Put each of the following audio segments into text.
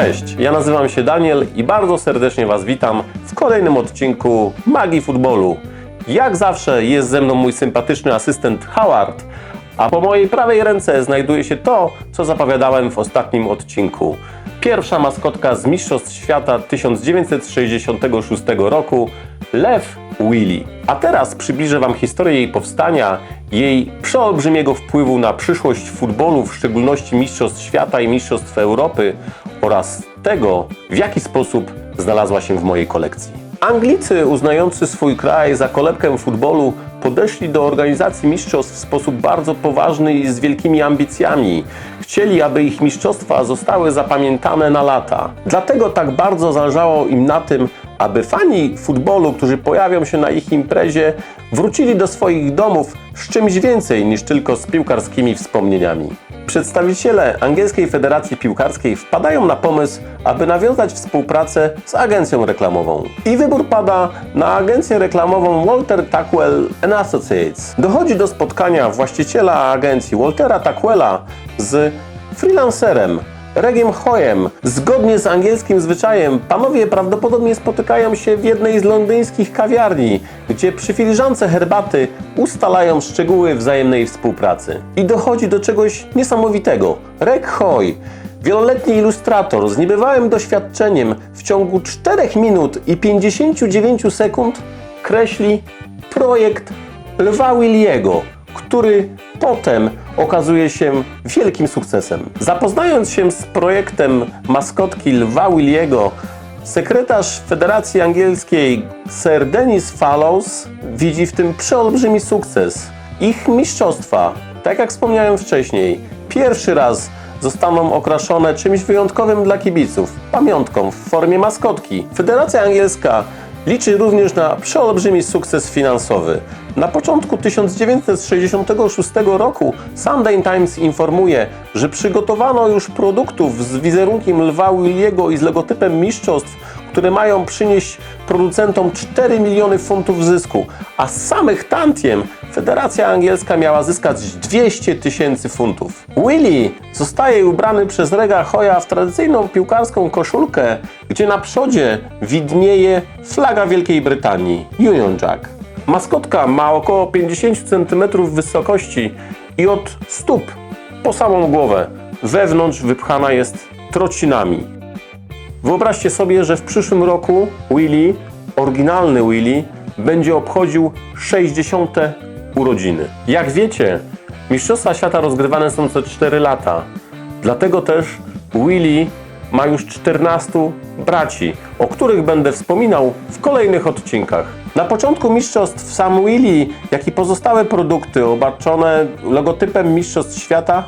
Cześć, ja nazywam się Daniel i bardzo serdecznie Was witam w kolejnym odcinku Magii Futbolu. Jak zawsze jest ze mną mój sympatyczny asystent Howard, a po mojej prawej ręce znajduje się to, co zapowiadałem w ostatnim odcinku. Pierwsza maskotka z Mistrzostw Świata 1966 roku, Lew Willy. A teraz przybliżę Wam historię jej powstania, jej przeolbrzymiego wpływu na przyszłość futbolu, w szczególności Mistrzostw Świata i Mistrzostw Europy oraz tego, w jaki sposób znalazła się w mojej kolekcji. Anglicy, uznający swój kraj za kolebkę futbolu, podeszli do organizacji mistrzostw w sposób bardzo poważny i z wielkimi ambicjami. Chcieli, aby ich mistrzostwa zostały zapamiętane na lata. Dlatego tak bardzo zależało im na tym, aby fani futbolu, którzy pojawią się na ich imprezie, wrócili do swoich domów z czymś więcej niż tylko z piłkarskimi wspomnieniami. Przedstawiciele Angielskiej Federacji Piłkarskiej wpadają na pomysł, aby nawiązać współpracę z agencją reklamową. I wybór pada na agencję reklamową Walter Tackwell Associates. Dochodzi do spotkania właściciela agencji Waltera Tackwella z freelancerem Regiem Hoyem. Zgodnie z angielskim zwyczajem, panowie prawdopodobnie spotykają się w jednej z londyńskich kawiarni, gdzie przy filiżance herbaty ustalają szczegóły wzajemnej współpracy. I dochodzi do czegoś niesamowitego. Reg Hoy, wieloletni ilustrator z niebywałym doświadczeniem, w ciągu 4 minut i 59 sekund kreśli projekt Lwa Williego, który potem okazuje się wielkim sukcesem. Zapoznając się z projektem maskotki Lwa Williego, sekretarz Federacji Angielskiej Sir Denis Fallows widzi w tym przeolbrzymi sukces. Ich mistrzostwa, tak jak wspomniałem wcześniej, pierwszy raz zostaną okraszone czymś wyjątkowym dla kibiców, pamiątką w formie maskotki. Federacja Angielska liczy również na przeolbrzymi sukces finansowy. Na początku 1966 roku Sunday Times informuje, że przygotowano już produktów z wizerunkiem Lwa Williego i z logotypem mistrzostw, które mają przynieść producentom 4 miliony funtów zysku, a z samych tantiem Federacja Angielska miała zyskać 200 tysięcy funtów. Willy zostaje ubrany przez Rega Hoya w tradycyjną piłkarską koszulkę, gdzie na przodzie widnieje flaga Wielkiej Brytanii Union Jack. Maskotka ma około 50 cm wysokości i od stóp po samą głowę wewnątrz wypchana jest trocinami. Wyobraźcie sobie, że w przyszłym roku Willy, oryginalny Willy, będzie obchodził 60. urodziny. Jak wiecie, Mistrzostwa Świata rozgrywane są co 4 lata. Dlatego też Willy ma już 14 braci, o których będę wspominał w kolejnych odcinkach. Na początku mistrzostw sam Willy, jak i pozostałe produkty obarczone logotypem Mistrzostw Świata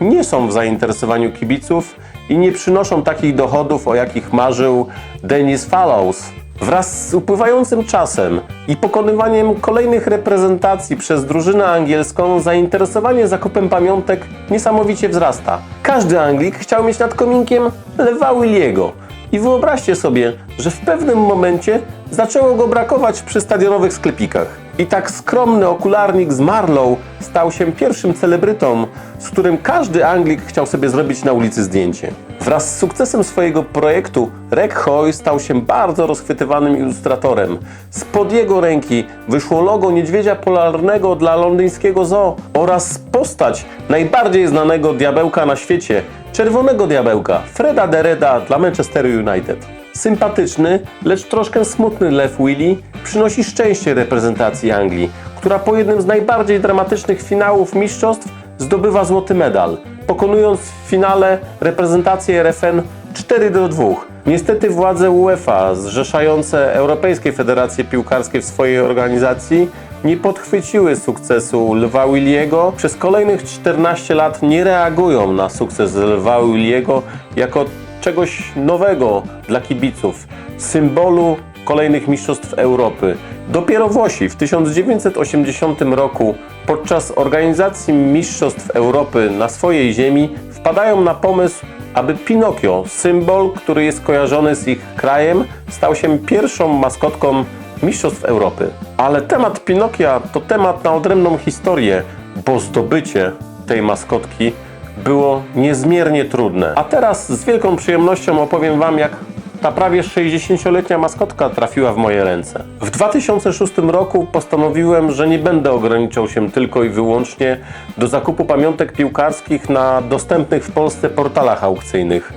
nie są w zainteresowaniu kibiców i nie przynoszą takich dochodów, o jakich marzył Dennis Fallows. Wraz z upływającym czasem i pokonywaniem kolejnych reprezentacji przez drużynę angielską, zainteresowanie zakupem pamiątek niesamowicie wzrasta. Każdy Anglik chciał mieć nad kominkiem Lewa Williego. I wyobraźcie sobie, że w pewnym momencie zaczęło go brakować przy stadionowych sklepikach. I tak skromny okularnik z Marlow stał się pierwszym celebrytą, z którym każdy Anglik chciał sobie zrobić na ulicy zdjęcie. Wraz z sukcesem swojego projektu Reg Hoy stał się bardzo rozchwytywanym ilustratorem. Spod jego ręki wyszło logo niedźwiedzia polarnego dla londyńskiego zoo oraz postać najbardziej znanego diabełka na świecie, czerwonego diabełka, Freda Dereda dla Manchesteru United. Sympatyczny, lecz troszkę smutny Lew Willy przynosi szczęście reprezentacji Anglii, która po jednym z najbardziej dramatycznych finałów mistrzostw zdobywa złoty medal, pokonując w finale reprezentację RFN 4 do 2. Niestety władze UEFA, zrzeszające Europejskie Federacje Piłkarskie w swojej organizacji, nie podchwyciły sukcesu Lwa Williego. Przez kolejnych 14 lat nie reagują na sukces Lwa Williego jako czegoś nowego dla kibiców, symbolu kolejnych mistrzostw Europy. Dopiero Włosi w 1980 roku podczas organizacji Mistrzostw Europy na swojej ziemi wpadają na pomysł, aby Pinokio, symbol, który jest kojarzony z ich krajem, stał się pierwszą maskotką Mistrzostw Europy. Ale temat Pinokia to temat na odrębną historię, bo zdobycie tej maskotki było niezmiernie trudne. A teraz z wielką przyjemnością opowiem Wam, jak ta prawie 60-letnia maskotka trafiła w moje ręce. W 2006 roku postanowiłem, że nie będę ograniczał się tylko i wyłącznie do zakupu pamiątek piłkarskich na dostępnych w Polsce portalach aukcyjnych.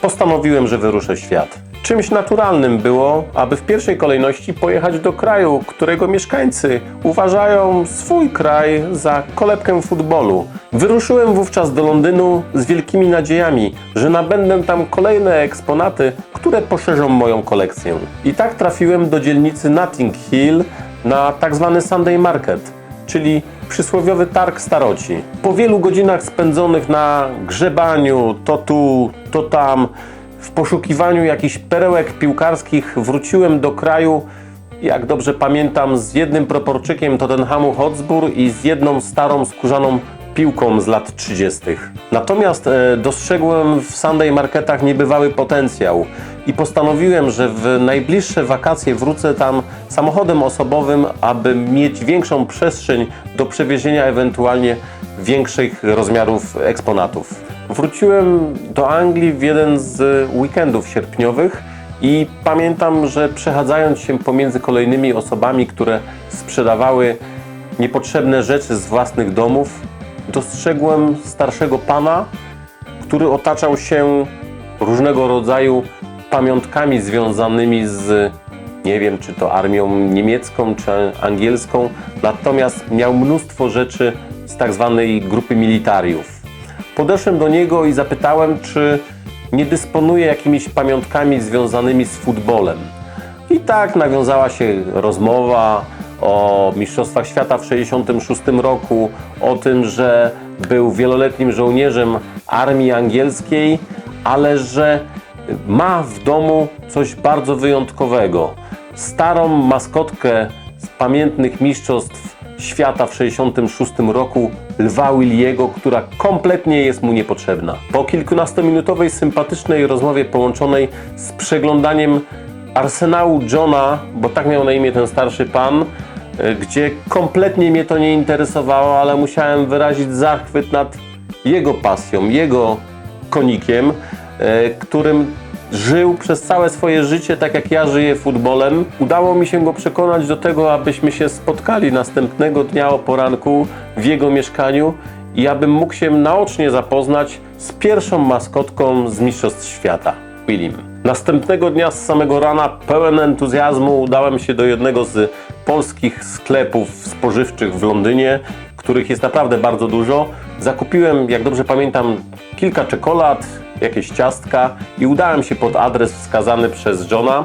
Postanowiłem, że wyruszę świat. Czymś naturalnym było, aby w pierwszej kolejności pojechać do kraju, którego mieszkańcy uważają swój kraj za kolebkę futbolu. Wyruszyłem wówczas do Londynu z wielkimi nadziejami, że nabędę tam kolejne eksponaty, które poszerzą moją kolekcję. I tak trafiłem do dzielnicy Notting Hill na tak zwany Sunday Market, czyli przysłowiowy targ staroci. Po wielu godzinach spędzonych na grzebaniu, to tu, to tam, w poszukiwaniu jakichś perełek piłkarskich wróciłem do kraju, jak dobrze pamiętam, z jednym proporczykiem Tottenhamu Hotspur i z jedną starą skórzaną piłką z lat 30. Natomiast e, dostrzegłem w Sunday Marketach niebywały potencjał i postanowiłem, że w najbliższe wakacje wrócę tam samochodem osobowym, aby mieć większą przestrzeń do przewiezienia ewentualnie większych rozmiarów eksponatów. Wróciłem do Anglii w jeden z weekendów sierpniowych i pamiętam, że przechadzając się pomiędzy kolejnymi osobami, które sprzedawały niepotrzebne rzeczy z własnych domów, dostrzegłem starszego pana, który otaczał się różnego rodzaju pamiątkami związanymi z nie wiem, czy to armią niemiecką, czy angielską, natomiast miał mnóstwo rzeczy z tak zwanej grupy militariów. Podeszłem do niego i zapytałem, czy nie dysponuje jakimiś pamiątkami związanymi z futbolem. I tak nawiązała się rozmowa o Mistrzostwach Świata w 1966 roku, o tym, że był wieloletnim żołnierzem armii angielskiej, ale że ma w domu coś bardzo wyjątkowego. Starą maskotkę z pamiętnych Mistrzostw Świata w 1966 roku Lwa Williego, która kompletnie jest mu niepotrzebna. Po kilkunastominutowej sympatycznej rozmowie połączonej z przeglądaniem arsenału Johna, bo tak miał na imię ten starszy pan, e, gdzie kompletnie mnie to nie interesowało, ale musiałem wyrazić zachwyt nad jego pasją, jego konikiem, e, którym żył przez całe swoje życie tak jak ja żyję futbolem. Udało mi się go przekonać do tego, abyśmy się spotkali następnego dnia o poranku w jego mieszkaniu i abym mógł się naocznie zapoznać z pierwszą maskotką z Mistrzostw Świata, Willim. Następnego dnia z samego rana, pełen entuzjazmu, udałem się do jednego z polskich sklepów spożywczych w Londynie, których jest naprawdę bardzo dużo. Zakupiłem, jak dobrze pamiętam, kilka czekolad, jakieś ciastka i udałem się pod adres wskazany przez Johna.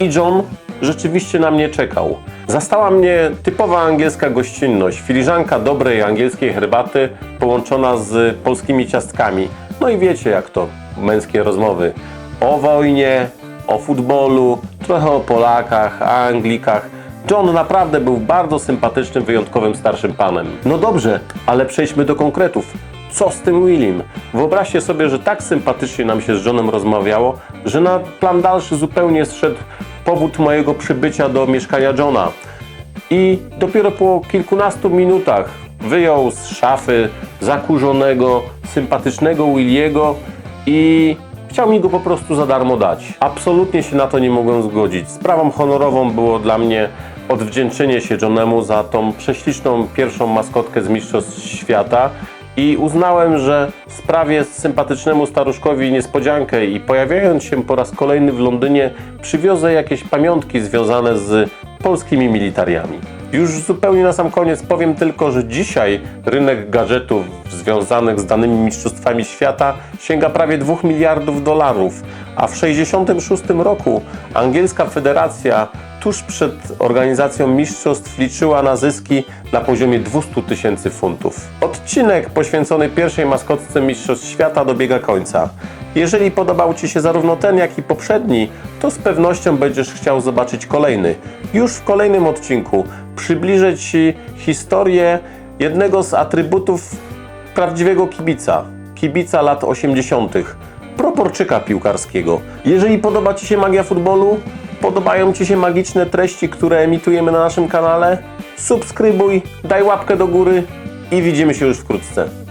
I John rzeczywiście na mnie czekał. Zastała mnie typowa angielska gościnność, filiżanka dobrej angielskiej herbaty połączona z polskimi ciastkami. No i wiecie jak to, męskie rozmowy o wojnie, o futbolu, trochę o Polakach, Anglikach. John naprawdę był bardzo sympatycznym, wyjątkowym starszym panem. No dobrze, ale przejdźmy do konkretów. Co z tym Willim? Wyobraźcie sobie, że tak sympatycznie nam się z Johnem rozmawiało, że na plan dalszy zupełnie zszedł powód mojego przybycia do mieszkania Johna. I dopiero po kilkunastu minutach wyjął z szafy zakurzonego, sympatycznego Williego i chciał mi go po prostu za darmo dać. Absolutnie się na to nie mogłem zgodzić. Sprawą honorową było dla mnie odwdzięczenie się Johnemu za tą prześliczną pierwszą maskotkę z Mistrzostw Świata i uznałem, że sprawię sympatycznemu staruszkowi niespodziankę i pojawiając się po raz kolejny w Londynie przywiozę jakieś pamiątki związane z polskimi militariami. Już zupełnie na sam koniec powiem tylko, że dzisiaj rynek gadżetów związanych z danymi mistrzostwami świata sięga prawie 2 miliardów dolarów, a w 1966 roku angielska federacja tuż przed organizacją mistrzostw liczyła na zyski na poziomie 200 tysięcy funtów. Odcinek poświęcony pierwszej maskotce Mistrzostw Świata dobiega końca. Jeżeli podobał Ci się zarówno ten, jak i poprzedni, to z pewnością będziesz chciał zobaczyć kolejny. Już w kolejnym odcinku przybliżę Ci historię jednego z atrybutów prawdziwego kibica. Kibica lat 80. Proporczyka piłkarskiego. Jeżeli podoba Ci się magia futbolu, podobają Ci się magiczne treści, które emitujemy na naszym kanale, subskrybuj, daj łapkę do góry i widzimy się już wkrótce.